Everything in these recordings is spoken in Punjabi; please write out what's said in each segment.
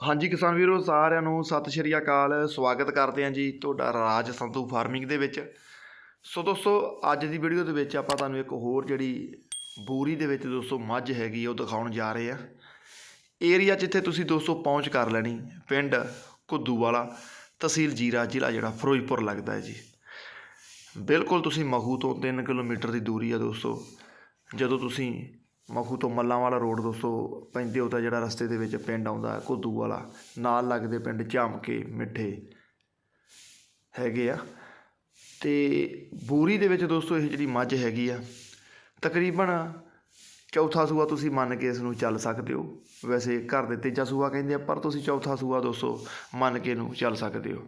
ਹਾਂਜੀ ਕਿਸਾਨ ਵੀਰੋ, ਸਾਰਿਆਂ ਨੂੰ ਸਤਿ ਸ਼੍ਰੀ ਅਕਾਲ। ਸਵਾਗਤ ਕਰਦੇ ਹਾਂ ਜੀ ਤੁਹਾਡਾ ਰਾਜ ਸੰਧੂ ਫਾਰਮਿੰਗ ਦੇ ਵਿੱਚ। ਸੋ ਦੋਸਤੋ, ਅੱਜ ਦੀ ਵੀਡੀਓ ਦੇ ਵਿੱਚ ਆਪਾਂ ਤੁਹਾਨੂੰ ਇੱਕ ਹੋਰ ਜਿਹੜੀ ਬੂਰੀ ਦੇ ਵਿੱਚ ਦੋਸਤੋ ਮੱਝ ਹੈਗੀ ਉਹ ਦਿਖਾਉਣ ਜਾ ਰਹੇ ਆ ਏਰੀਆ ਜਿੱਥੇ ਤੁਸੀਂ ਦੋਸਤੋ ਪਹੁੰਚ ਕਰ ਲੈਣੀ, ਪਿੰਡ ਘੁੱਦੂ ਵਾਲਾ ਤਹਿਸੀਲ ਜੀਰਾ, ਜ਼ਿਲ੍ਹਾ ਜਿਹੜਾ ਫਿਰੋਜ਼ਪੁਰ ਲੱਗਦਾ ਹੈ ਜੀ। ਬਿਲਕੁਲ ਤੁਸੀਂ ਮਹੂ ਤੋਂ 3 ਕਿਲੋਮੀਟਰ ਦੀ ਦੂਰੀ ਆ ਦੋਸਤੋ। ਜਦੋਂ ਤੁਸੀਂ ਮਖੂ ਤੋਂ ਮੱਲਾਂ ਵਾਲਾ ਰੋਡ ਦੋਸਤੋ, ਪੈਂਦੇ ਹੋ ਤਾਂ ਜਿਹੜਾ ਰਸਤੇ ਦੇ ਵਿੱਚ ਪਿੰਡ ਆਉਂਦਾ, ਘੁੱਦੂ ਵਾਲਾ, ਨਾਲ ਲੱਗਦੇ ਪਿੰਡ ਝਾਮਕੇ, ਮਿੱਠੇ ਹੈਗੇ ਆ। ਤੇ ਬੂਰੀ ਦੇ ਵਿੱਚ ਦੋਸਤੋ, ਇਹ ਜਿਹੜੀ ਮੱਝ ਹੈਗੀ ਆ, ਤਕਰੀਬਨ ਚੌਥਾ ਸੂਆ ਤੁਸੀਂ ਮੰਨ ਕੇ ਇਸ ਨੂੰ ਚੱਲ ਸਕਦੇ ਹੋ। ਵੈਸੇ ਘਰ ਦੇ ਤੀਜਾ ਸੂਆ ਕਹਿੰਦੇ ਆ, ਪਰ ਤੁਸੀਂ ਚੌਥਾ ਸੂਆ ਦੋਸਤੋ, ਮੰਨ ਕੇ ਇਹਨੂੰ ਚੱਲ ਸਕਦੇ ਹੋ।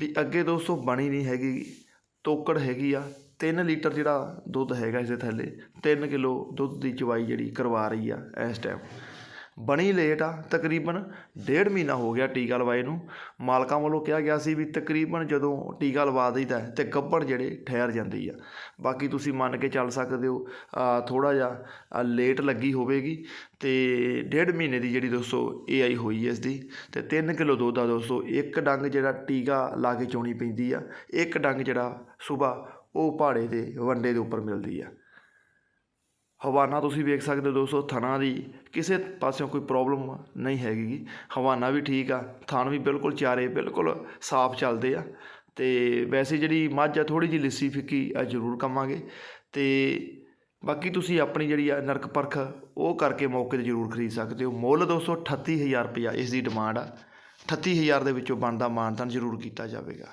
ਵੀ ਅੱਗੇ ਦੋਸਤੋ ਬਣੀ ਨਹੀਂ ਹੈਗੀ, ਤੋਕੜ ਹੈਗੀ ਆ ਤਿੰਨ ਲੀਟਰ ਜਿਹੜਾ ਦੁੱਧ ਹੈਗਾ ਇਸਦੇ ਥੱਲੇ, ਤਿੰਨ ਕਿਲੋ ਦੁੱਧ ਦੀ ਚਵਾਈ ਜਿਹੜੀ ਕਰਵਾ ਰਹੀ ਆ ਇਸ ਟਾਈਮ ਬਣੀ ਲੇਟ ਆ, ਤਕਰੀਬਨ ਡੇਢ ਮਹੀਨਾ ਹੋ ਗਿਆ ਟੀਕਾ ਲਵਾਏ ਨੂੰ। ਮਾਲਕਾਂ ਵੱਲੋਂ ਕਿਹਾ ਗਿਆ ਸੀ ਵੀ ਤਕਰੀਬਨ ਜਦੋਂ ਟੀਕਾ ਲਵਾ ਦਈਦਾ ਹੈ ਤੇ ਗੱਭਣ ਜਿਹੜੇ ਠਹਿਰ ਜਾਂਦੀ ਆ। ਬਾਕੀ ਤੁਸੀਂ ਮੰਨ ਕੇ ਚੱਲ ਸਕਦੇ ਹੋ ਥੋੜਾ ਜਿਹਾ ਲੇਟ ਲੱਗੀ ਹੋਵੇਗੀ ਤੇ ਡੇਢ ਮਹੀਨੇ ਦੀ ਜਿਹੜੀ ਦੋਸਤੋ ਇਹ ਆਈ ਹੋਈ ਹੈ ਇਸ ਦੀ ਤੇ 3 ਕਿਲੋ ਦੁੱਧ ਆ ਦੋਸਤੋ, ਇੱਕ ਡੰਗ ਜਿਹੜਾ ਟੀਕਾ ਲਾ ਕੇ ਚੋਣੀ ਪੈਂਦੀ ਆ, ਇੱਕ ਡੰਗ ਜਿਹੜਾ ਸਵੇਰ ਉਹ ਪਹਾੜੇ ਦੇ ਵੰਡੇ ਦੇ ਉੱਪਰ ਮਿਲਦੀ ਆ। ਹਵਾਨਾ ਤੁਸੀਂ ਵੇਖ ਸਕਦੇ ਹੋ ਦੋਸਤੋ, ਥਣਾ ਦੀ ਕਿਸੇ ਪਾਸਿਓਂ ਕੋਈ ਪ੍ਰੋਬਲਮ ਨਹੀਂ ਹੈਗੀ। ਹਵਾਨਾ ਵੀ ਠੀਕ ਆ, ਥਣ ਵੀ ਬਿਲਕੁਲ ਚਾਰੇ ਬਿਲਕੁਲ ਸਾਫ਼ ਚੱਲਦੇ ਆ। ਤੇ ਵੈਸੇ ਜਿਹੜੀ ਮੱਝ ਆ ਥੋੜੀ ਜਿਹੀ ਲਿੱਸੀ ਫਿੱਕੀ ਆ, ਜ਼ਰੂਰ ਕਮਾਂਗੇ। ਤੇ ਬਾਕੀ ਤੁਸੀਂ ਆਪਣੀ ਜਿਹੜੀ ਆ ਨਰਕ ਪਰਖ, ਉਹ ਕਰਕੇ ਮੌਕੇ ਤੇ ਜ਼ਰੂਰ ਖਰੀਦ ਸਕਦੇ ਹੋ। ਮੁੱਲ ਦੋਸਤੋ 38000 ਰੁਪਇਆ ਇਸ ਦੀ ਡਿਮਾਂਡ ਆ। 38000 ਦੇ ਵਿੱਚੋਂ ਬਣਦਾ ਮਾਨਤਾਨ ਜ਼ਰੂਰ ਕੀਤਾ ਜਾਵੇਗਾ।